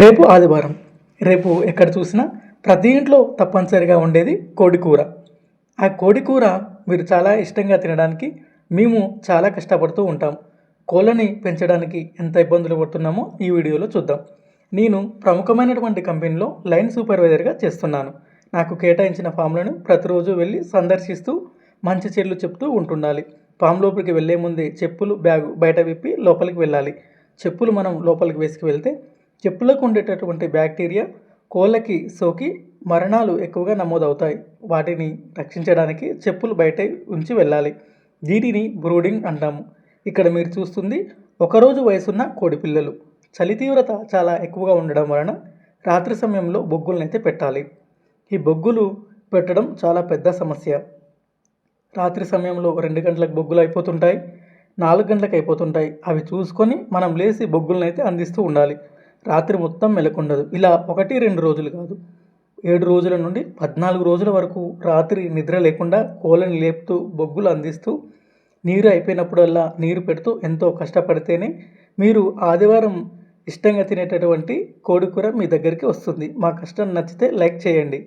రేపు ఆదివారం. రేపు ఎక్కడ చూసినా ప్రతి ఇంట్లో తప్పనిసరిగా ఉండేది కోడి కూర ఆ కోడి కూర మీరు చాలా ఇష్టంగా తినడానికి మేము చాలా కష్టపడుతూ ఉంటాం. కోళ్ళని పెంచడానికి ఎంత ఇబ్బందులు పడుతున్నామో ఈ వీడియోలో చూద్దాం. నేను ప్రముఖమైనటువంటి కంపెనీలో లైన్ సూపర్వైజర్గా చేస్తున్నాను. నాకు కేటాయించిన ఫామ్లను ప్రతిరోజు వెళ్ళి సందర్శిస్తూ మంచి చెట్లు చెప్తూ ఉంటుండాలి. ఫామ్ లోపలికి వెళ్ళే ముందే చెప్పులు బ్యాగు బయట విప్పి లోపలికి వెళ్ళాలి. చెప్పులు మనం లోపలికి వేసుకు వెళ్తే చెప్పులకు ఉండేటటువంటి బ్యాక్టీరియా కోళ్ళకి సోకి మరణాలు ఎక్కువగా నమోదవుతాయి. వాటిని రక్షించడానికి చెప్పులు బయట ఉంచి వెళ్ళాలి. దీనిని బ్రూడింగ్ అంటాము. ఇక్కడ మీరు చూస్తుంది ఒకరోజు వయసున్న కోడిపిల్లలు చలి తీవ్రత చాలా ఎక్కువగా ఉండడం వలన రాత్రి సమయంలో బొగ్గులనైతే పెట్టాలి. ఈ బొగ్గులు పెట్టడం చాలా పెద్ద సమస్య. రాత్రి సమయంలో రెండు గంటలకు బొగ్గులు అయిపోతుంటాయి నాలుగు గంటలకు అయిపోతుంటాయి. అవి చూసుకొని మనం లేచి బొగ్గులనైతే అందిస్తూ ఉండాలి. రాత్రి మొత్తం మెలకుండదు. ఇలా ఒకటి రెండు రోజులు కాదు. ఏడు రోజుల నుండి పద్నాలుగు రోజుల వరకు రాత్రి నిద్ర లేకుండా కోళ్ళని లేపుతూ బొగ్గులు అందిస్తూ నీరు అయిపోయినప్పుడల్లా నీరు పెడుతూ ఎంతో కష్టపడితేనే మీరు ఆదివారం ఇష్టంగా తినేటటువంటి కోడి కూర మీ దగ్గరికి వస్తుంది. మా కష్టం నచ్చితే లైక్ చేయండి.